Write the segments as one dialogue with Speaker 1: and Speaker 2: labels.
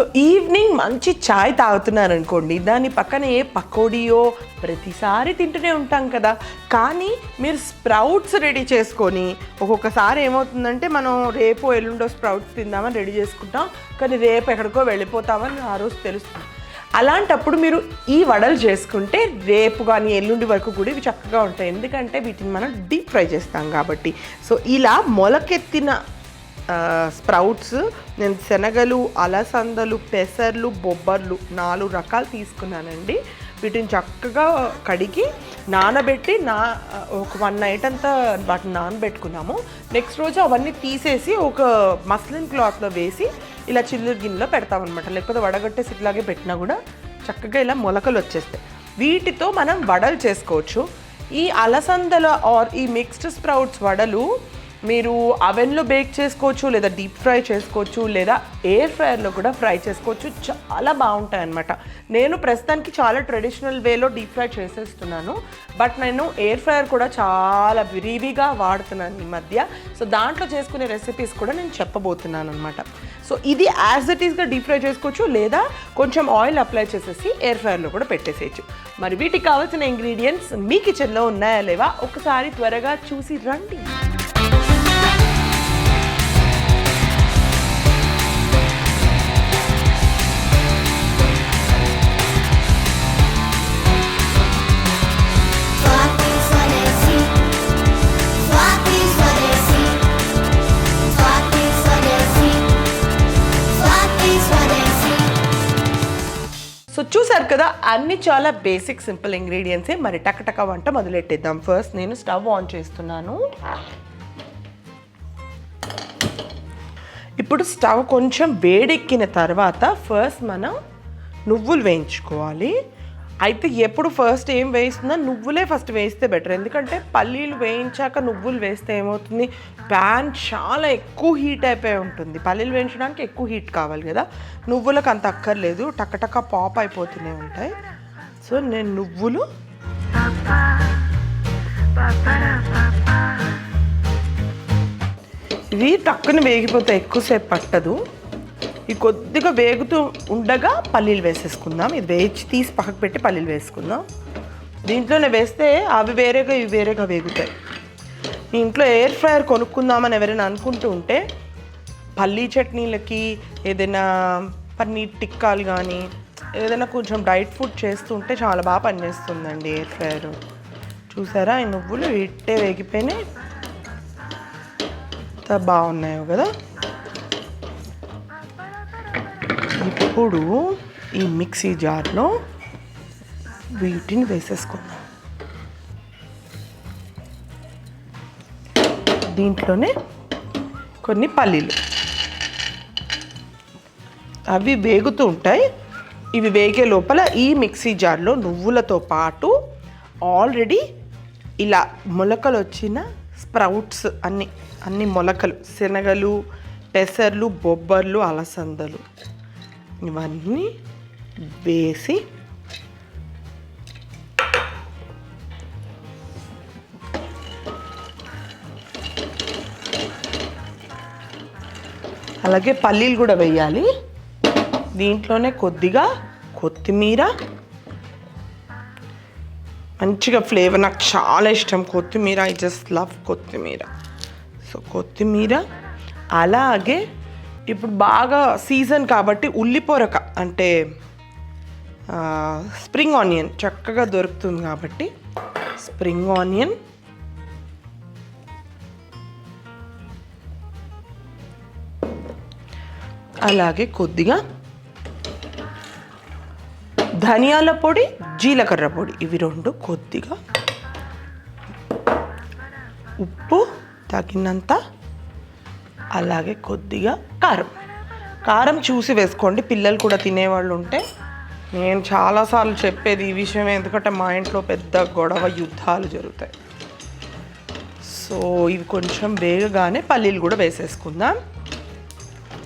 Speaker 1: So evening మంచి ఛాయ్ తాగుతున్నారు అనుకోండి దాని పక్కన ఏ పకోడీయో ప్రతిసారి తింటూనే ఉంటాం కదా. కానీ మీరు స్ప్రౌట్స్ రెడీ చేసుకొని ఒక్కొక్కసారి ఏమవుతుందంటే మనం రేపు ఎల్లుండో స్ప్రౌట్స్ తిందామని రెడీ చేసుకుంటాం కానీ రేపు ఎక్కడికో వెళ్ళిపోతామని ఆ రోజు తెలుస్తుంది. అలాంటప్పుడు మీరు ఈ వడలు చేసుకుంటే రేపు కానీ ఎల్లుండి వరకు కూడా ఇవి చక్కగా ఉంటాయి. ఎందుకంటే వీటిని మనం డీప్ ఫ్రై చేస్తాం కాబట్టి. సో ఇలా మొలకెత్తిన స్ప్రౌట్స్ నేను శనగలు అలసందలు పెసర్లు బొబ్బర్లు నాలుగు రకాలు తీసుకున్నానండి. వీటిని చక్కగా కడిగి నానబెట్టి నా ఒక వన్ నైట్ అంతా వాటిని నానబెట్టుకున్నాము. నెక్స్ట్ రోజు అవన్నీ తీసేసి ఒక మస్లిన్ క్లాత్లో వేసి ఇలా చిల్లు గిన్నెలో పెడతామన్నమాట. లేకపోతే వడగట్టేసి ఇట్లాగే పెట్టినా కూడా చక్కగా ఇలా మొలకలు వచ్చేస్తాయి. వీటితో మనం వడలు చేసుకోవచ్చు. ఈ అలసందల ఆర్ ఈ మిక్స్డ్ స్ప్రౌట్స్ వడలు మీరు అవెన్లో బేక్ చేసుకోవచ్చు లేదా డీప్ ఫ్రై చేసుకోవచ్చు లేదా ఎయిర్ ఫ్రైయర్లో కూడా ఫ్రై చేసుకోవచ్చు. చాలా బాగుంటాయి అనమాట నేను ప్రస్తుతానికి చాలా ట్రెడిషనల్ వేలో డీప్ ఫ్రై చేసేస్తున్నాను. బట్ నేను ఎయిర్ ఫ్రైయర్ కూడా చాలా విరివిగా వాడుతున్నాను ఈ మధ్య. సో దాంట్లో చేసుకునే రెసిపీస్ కూడా నేను చెప్పబోతున్నాను అనమాట సో ఇది యాజ్ ఇట్ ఈస్గా డీప్ ఫ్రై చేసుకోవచ్చు లేదా కొంచెం ఆయిల్ అప్లై చేసేసి ఎయిర్ ఫ్రైయర్లో కూడా పెట్టేసేయచ్చు. మరి వీటికి కావాల్సిన ఇంగ్రీడియంట్స్ మీ కిచెన్లో ఉన్నాయా లేవా? ఒకసారి త్వరగా చూసి రండి. సో చూసారు కదా అన్ని చాలా బేసిక్ సింపుల్ ఇంగ్రీడియంట్సే మరి టకటక వంట మొదలెట్టేద్దాం. ఫస్ట్ నేను స్టవ్ ఆన్ చేస్తున్నాను. ఇప్పుడు స్టవ్ కొంచెం వేడెక్కిన తర్వాత ఫస్ట్ మనం నువ్వులు వేయించుకోవాలి. అయితే ఎప్పుడు ఫస్ట్ ఏం వేయిస్తున్నా నువ్వులే ఫస్ట్ వేస్తే బెటర్ ఎందుకంటే పల్లీలు వేయించాక నువ్వులు వేస్తే ఏమవుతుంది? ప్యాన్ చాలా ఎక్కువ హీట్ అయిపోయి ఉంటుంది. పల్లీలు వేయించడానికి ఎక్కువ హీట్ కావాలి కదా. నువ్వులకు అంత అక్కర్లేదు. టకటక పాప్ అయిపోతూనే ఉంటాయి. సో నేను నువ్వులు ఇవి టక్కున వేగిపోతే ఎక్కువసేపు పట్టదు. ఈ కొద్దిగా వేగుతూ ఉండగా పల్లీలు వేసేసుకుందాం. ఇది వేచి తీసి పక్కకు పెట్టి పల్లీలు వేసుకుందాం. దీంట్లోనే వేస్తే అవి వేరేగా ఇవి వేరేగా వేగుతాయి. మీ ఇంట్లో ఎయిర్ ఫ్రయర్ కొనుక్కుందామని ఎవరైనా అనుకుంటూ ఉంటే పల్లీ చట్నీలకి ఏదైనా పన్నీర్ టిక్కాలు కానీ ఏదైనా కొంచెం డైట్ ఫుడ్ చేస్తుంటే చాలా బాగా పనిచేస్తుందండి ఎయిర్ ఫ్రయర్. చూసారా? ఈ నువ్వులు ఇట్టే వేగిపోయినాయి. బాగున్నాయో కదా? ఇప్పుడు ఈ మిక్సీ జార్లో వీటిని వేసేసుకుందాం. దీంట్లోనే కొన్ని పల్లీలు. అవి వేగుతూ ఉంటాయి. ఇవి వేగే లోపల ఈ మిక్సీ జార్లో నువ్వులతో పాటు ఆల్రెడీ ఇలా మొలకలు వచ్చిన స్ప్రౌట్స్ అన్ని అన్ని మొలకలు శనగలు పెసర్లు బొబ్బర్లు అలసందలు. ఇవన్నీ వేసి అలాగే పల్లీలు కూడా వేయాలి. దీంట్లోనే కొద్దిగా కొత్తిమీర. మంచిగా ఫ్లేవర్ నాకు చాలా ఇష్టం. కొత్తిమీర ఐ జస్ట్ లవ్ కొత్తిమీర. సో కొత్తిమీర అలాగే ఇప్పుడు బాగా సీజన్ కాబట్టి ఉల్లిపొరక అంటే స్ప్రింగ్ ఆనియన్ చక్కగా దొరుకుతుంది కాబట్టి స్ప్రింగ్ ఆనియన్. అలాగే కొద్దిగా ధనియాల పొడి జీలకర్ర పొడి ఇవి రెండు కొద్దిగా ఉప్పు తగినంత అలాగే కొద్దిగా కారం. కారం చూసి వేసుకోండి. పిల్లలు కూడా తినేవాళ్ళు ఉంటే నేను చాలాసార్లు చెప్పేది ఈ విషయం ఎందుకంటే మా ఇంట్లో పెద్ద గొడవ యుద్ధాలు జరుగుతాయి. సో ఇవి కొంచెం వేగగానే పల్లీలు కూడా వేసేసుకుందాం.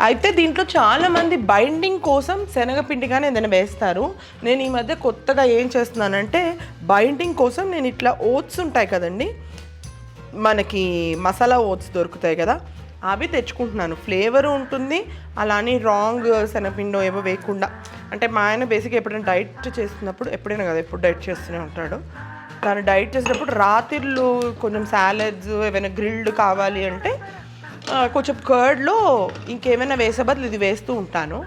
Speaker 1: అయితే దీంట్లో చాలామంది బైండింగ్ కోసం శనగపిండి కానీ ఏదైనా వేస్తారు. నేను ఈ మధ్య కొత్తగా ఏం చేస్తున్నానంటే బైండింగ్ కోసం నేను ఇట్లా ఓట్స్ ఉంటాయి కదండి. మనకి మసాలా ఓట్స్ దొరుకుతాయి కదా. అవి తెచ్చుకుంటున్నాను. ఫ్లేవర్ ఉంటుంది అలానే రాంగ్ శనగపిండో ఏవో వేయకుండా. అంటే మా ఆయన బేసిక్గా ఎప్పుడైనా డైట్ చేస్తున్నప్పుడు ఎప్పుడైనా కదా ఎప్పుడు డైట్ చేస్తూనే ఉంటాడు. తను డైట్ చేసేటప్పుడు రాత్రిళ్ళు కొంచెం సాలడ్స్ ఏమైనా గ్రిల్డ్ కావాలి అంటే కొంచెం కర్డ్లో ఇంకేమైనా వేసే బదులు ఇది వేస్తూ ఉంటాను.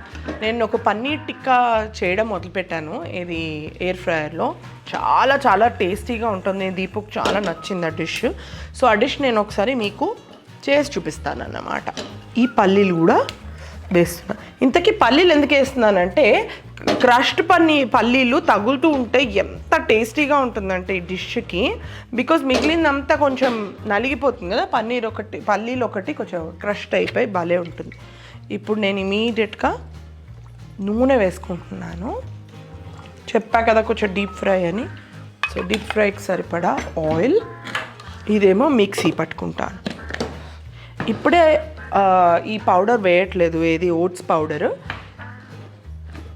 Speaker 1: నేను ఒక పన్నీర్ టిక్కా చేయడం మొదలుపెట్టాను ఇది ఎయిర్ ఫ్రైయర్లో. చాలా చాలా టేస్టీగా ఉంటుంది. దీపుకు చాలా నచ్చింది ఆ డిష్. సో ఆ డిష్ నేను ఒకసారి మీకు చేసి చూపిస్తాను అన్నమాట ఈ పల్లీలు కూడా వేస్తున్నా. ఇంతకీ పల్లీలు ఎందుకు వేస్తున్నానంటే క్రష్డ్ పన్నీ పల్లీలు తగులుతూ ఉంటే ఎంత టేస్టీగా ఉంటుందంటే ఈ డిష్కి. బికాజ్ మిగిలిందంతా కొంచెం నలిగిపోతుంది కదా పన్నీర్ ఒకటి పల్లీలు ఒకటి కొంచెం క్రష్డ్ అయిపోయి భలే ఉంటుంది. ఇప్పుడు నేను ఇమీడియట్గా నూనె వేసుకుంటున్నాను. చెప్పా కదా కొంచెం డీప్ ఫ్రై అని. సో డీప్ ఫ్రైకి సరిపడా ఆయిల్. ఇదేమో మిక్సీ పట్టుకుంటాను. ఇప్పుడే ఈ పౌడర్ వేయట్లేదు. ఏది? Oats powder.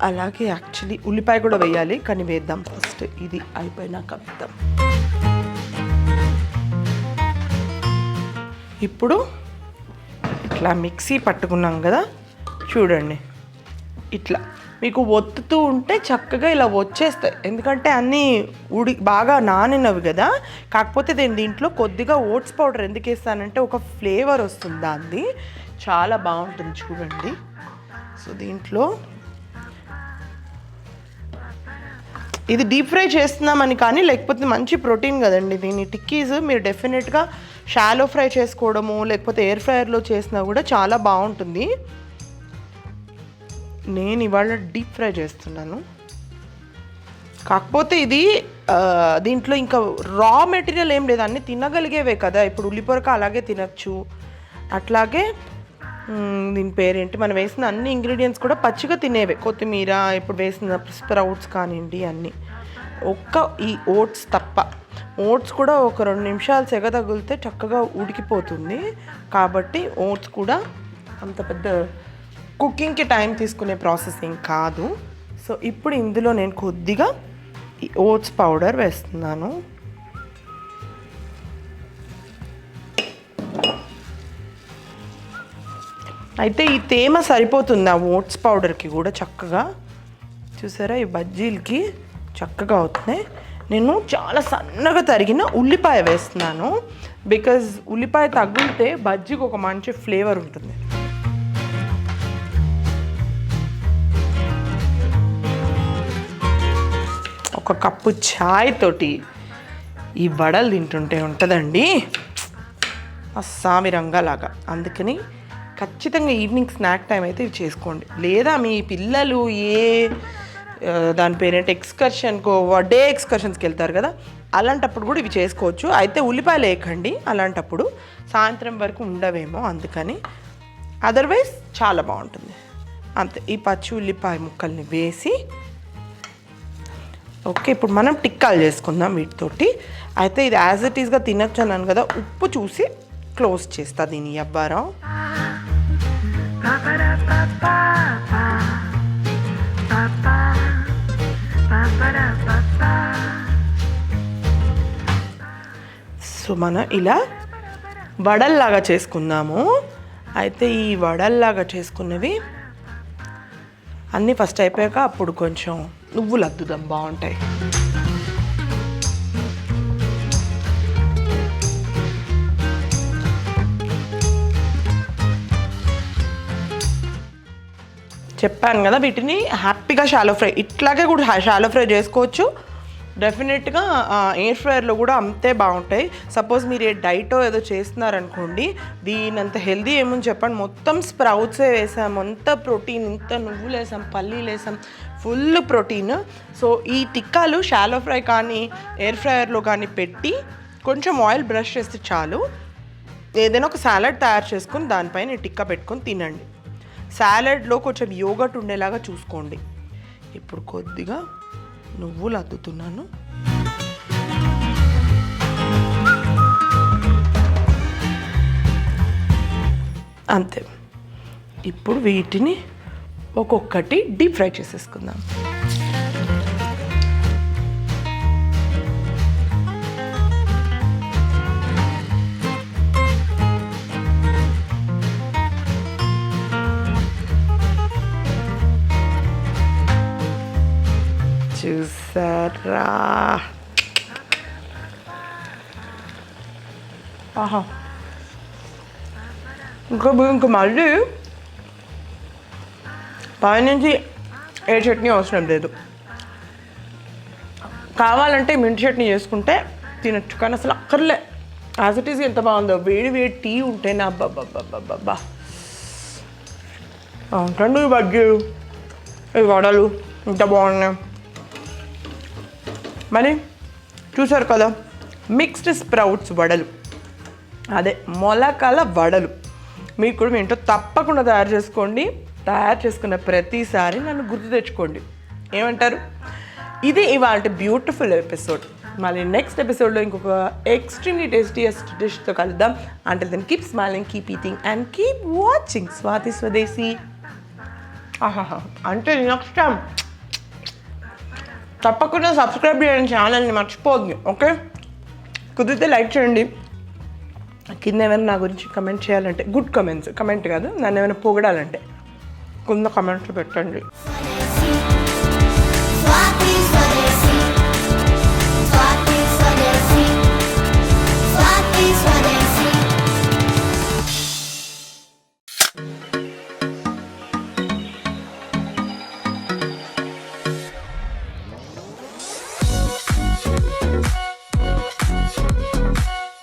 Speaker 1: అలాగే యాక్చువల్లీ ఉల్లిపాయ కూడా వేయాలి కానీ వేద్దాం ఫస్ట్. ఇది అయిపోయినాక వేద్దాం ఇప్పుడు ఇట్లా మిక్సీ పట్టుకున్నాం కదా చూడండి. ఇట్లా. మీకు ఒత్తుతూ ఉంటే చక్కగా ఇలా వచ్చేస్తాయి. ఎందుకంటే అన్నీ ఉడి బాగా నానినవి కదా. కాకపోతే నేను దీంట్లో కొద్దిగా ఓట్స్ పౌడర్ ఎందుకు వేస్తానంటే ఒక ఫ్లేవర్ వస్తుంది దాన్ని చాలా బాగుంటుంది చూడండి. సో దీంట్లో ఇది డీప్ ఫ్రై చేస్తున్నామని కానీ లేకపోతే మంచి ప్రోటీన్ కదండి దీని టిక్కీస్. మీరు డెఫినెట్గా షాలో ఫ్రై చేసుకోవడము లేకపోతే ఎయిర్ ఫ్రైయర్లో చేసినా కూడా చాలా బాగుంటుంది. నేను ఇవాళ డీప్ ఫ్రై చేస్తున్నాను. కాకపోతే ఇది దీంట్లో ఇంకా రా మెటీరియల్ ఏం లేదు. అన్నీ తినగలిగేవే కదా. ఇప్పుడు ఉల్లిపొరక అలాగే తినచ్చు. అట్లాగే దీని పేరేంటి? మనం వేసిన అన్ని ఇంగ్రీడియంట్స్ కూడా పచ్చిగా తినేవే. కొత్తిమీర ఇప్పుడు వేసిన స్ప్రౌట్స్ కానివ్వండి అన్నీ. ఒక్క ఈ ఓట్స్ తప్ప. ఓట్స్ కూడా ఒక రెండు నిమిషాలు సెగ తగిలితే చక్కగా ఉడికిపోతుంది. కాబట్టి ఓట్స్ కూడా అంత పెద్ద కుకింగ్కి టైం తీసుకునే ప్రాసెసింగ్ కాదు. సో ఇప్పుడు ఇందులో నేను కొద్దిగా ఓట్స్ పౌడర్ వేస్తున్నాను. అయితే ఈ తేమ సరిపోతుంది ఆ ఓట్స్ పౌడర్కి కూడా చక్కగా. చూసారా ఈ బజ్జీలకి చక్కగా అవుతున్నాయి. నేను చాలా సన్నగా తరిగిన ఉల్లిపాయ వేస్తున్నాను. బికాజ్ ఉల్లిపాయ తగిలితే బజ్జీకి ఒక మంచి ఫ్లేవర్ ఉంటుంది. ఒక కప్పు ఛాయ్ తోటి ఈ వడలు తింటుంటే ఉంటుందండి. అస్సామి రంగాలాగా. అందుకని ఖచ్చితంగా ఈవినింగ్ స్నాక్ టైం అయితే ఇవి చేసుకోండి. లేదా మీ పిల్లలు ఏ దాని పేరేంటి ఎక్స్కర్షన్కో డే ఎక్స్కర్షన్స్కి వెళ్తారు కదా అలాంటప్పుడు కూడా ఇవి చేసుకోవచ్చు. అయితే ఉల్లిపాయలు వేయకండి అలాంటప్పుడు సాయంత్రం వరకు ఉండవేమో అందుకని. అదర్వైజ్ చాలా బాగుంటుంది. అంతే. ఈ పచ్చి ఉల్లిపాయ ముక్కల్ని వేసి ఓకే ఇప్పుడు మనం టిక్కాలు చేసుకుందాం వీటితోటి. అయితే ఇది యాజ్ ఇట్ ఈస్గా తినొచ్చు అన్నాను కదా ఉప్పు చూసి క్లోజ్ చేస్తా దీని అబ్బారం సో మనం ఇలా వడల్లాగా చేసుకుందాము. అయితే ఈ వడల్లాగా చేసుకున్నవి అన్నీ ఫస్ట్ అయిపోయాక అప్పుడు కొంచెం నువ్వులు అద్దుదాం బాగుంటాయి. చెప్పాను కదా వీటిని హ్యాపీగా షాలో ఫ్రై ఇట్లాగే కూడా షాలో ఫ్రై చేసుకోవచ్చు. డెఫినెట్గా ఎయిర్ ఫ్రైయర్లో కూడా అంతే బాగుంటాయి. సపోజ్ మీరు ఏ డైటో ఏదో చేస్తున్నారనుకోండి దీనంత హెల్దీ ఏముంది చెప్పండి. మొత్తం స్ప్రౌట్సే వేసాం అంత ప్రోటీన్ ఇంత నువ్వులు వేసాం పల్లీలు వేసాం ఫుల్ ప్రోటీన్. సో ఈ టిక్కాలు షాలో ఫ్రై కానీ ఎయిర్ ఫ్రైయర్లో కానీ పెట్టి కొంచెం ఆయిల్ బ్రష్ చేస్తే చాలు. ఏదైనా ఒక సాలడ్ తయారు చేసుకొని దానిపైన టిక్కా పెట్టుకొని తినండి. సాలడ్లో కొంచెం యోగట్ ఉండేలాగా చూసుకోండి. ఇప్పుడు కొద్దిగా నువ్వులు అద్దుతున్నాను అంతే. ఇప్పుడు వీటిని ఒక్కొక్కటి డీప్ ఫ్రై చేసేసుకుందాం. రా ఆహా ఇంకా ఇంక మళ్ళీ పైనుంచి ఏ చట్నీ అవసరం లేదు. కావాలంటే మింట్ చట్నీ చేసుకుంటే తినచ్చు కానీ అసలు అక్కర్లే. యాజ్ ఇట్ ఈస్ ఎంత బాగుందో. వేడి వేడి టీ ఉంటేనే బాబా ఏంటండి ఈ బజ్జీలు ఈ వడలు ఇంత బాగున్నాయి. మరి చూసారు కదా మిక్స్డ్ స్ప్రౌట్స్ వడలు. అదే మొలకల వడలు. మీరు కూడా ఏంటో తప్పకుండా తయారు చేసుకోండి. తయారు చేసుకున్న ప్రతిసారి నన్ను గుర్తు తెచ్చుకోండి. ఏమంటారు? ఇది ఇవాళ బ్యూటిఫుల్ ఎపిసోడ్ మళ్ళీ నెక్స్ట్ ఎపిసోడ్లో ఇంకొక ఎక్స్ట్రీమ్లీ టేస్టీయెస్ట్ డిష్తో కలుద్దాం. అంటే then keep smiling keep eating and keep watching Swathi Swadeshi అంటే నెక్స్ట్ టైం తప్పకుండా సబ్స్క్రైబ్ చేయండి ఛానల్ని మర్చిపోద్ది ఓకే కుదిరితే లైక్ చేయండి. కింద ఏమైనా నా గురించి కమెంట్ చేయాలంటే గుడ్ కమెంట్స్ కమెంట్ కాదు నన్ను ఏమైనా పొగడాలంటే కింద కమెంట్స్ పెట్టండి.